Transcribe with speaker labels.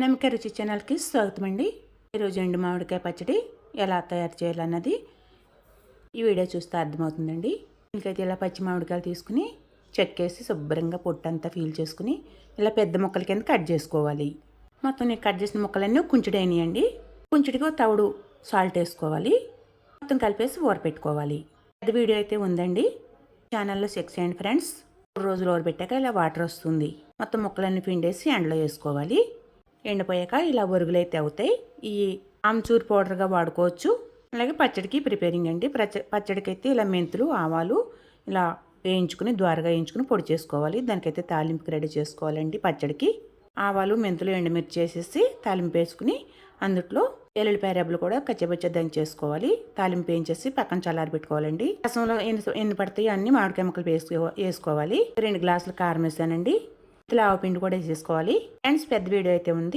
Speaker 1: నమ్మక రుచి ఛానల్కి స్వాగతం అండి ఈరోజు ఎండు మామిడికాయ పచ్చడి ఎలా తయారు చేయాలన్నది ఈ వీడియో చూస్తే అర్థమవుతుందండి. ఇంకైతే ఇలా పచ్చి మామిడికాయలు తీసుకుని చెక్కేసి శుభ్రంగా పొట్టంతా ఫీల్ చేసుకుని ఇలా పెద్ద ముక్కల కింద కట్ చేసుకోవాలి. మొత్తం నేను కట్ చేసిన ముక్కలన్నీ కుంచుడైనాయండి కుంచుడికి తవుడు సాల్ట్ వేసుకోవాలి. మొత్తం కలిపేసి ఊర పెట్టుకోవాలి. పెద్ద వీడియో అయితే ఉందండి. ఛానల్లో చెక్ చేయండి ఫ్రెండ్స్ మూడు రోజులు ఊరబెట్టాక ఇలా వాటర్ వస్తుంది. మొత్తం ముక్కలన్నీ పిండేసి ఎండలో వేసుకోవాలి. ఎండిపోయాక ఇలా ఒరుగులైతే అవుతాయి. ఈ ఆమ్చూర్ పౌడర్గా వాడుకోవచ్చు. అలాగే పచ్చడికి ప్రిపేరింగ్ అండి. పచ్చ ఇలా మెంతులు ఆవాలు ఇలా వేయించుకుని ద్వారగా వేయించుకుని పొడి చేసుకోవాలి. దానికైతే తాలింపుకి రెడీ చేసుకోవాలండి పచ్చడికి. ఆవాలు మెంతులు ఎండుమిర్చి వేసేసి తాలింపు వేసుకుని అందుట్లో ఎల్లుల్లిపాయ రెబ్బలు కూడా కచ్చబచ్చ దంచేసుకోవాలి తాలింపు వేయించేసి పక్కన చల్లారి పెట్టుకోవాలండి. రసంలో ఎన్ని ఎన్ని పడతాయి అన్ని మామిడికాయ ముక్కలు వేసుకో వేసుకోవాలి. రెండు గ్లాసులు కారం వేసానండి. ఇలా ఆవు పిండి కూడా వేసేసుకోవాలి. ఫ్రెండ్స్ పెద్ద వీడియో అయితే ఉంది.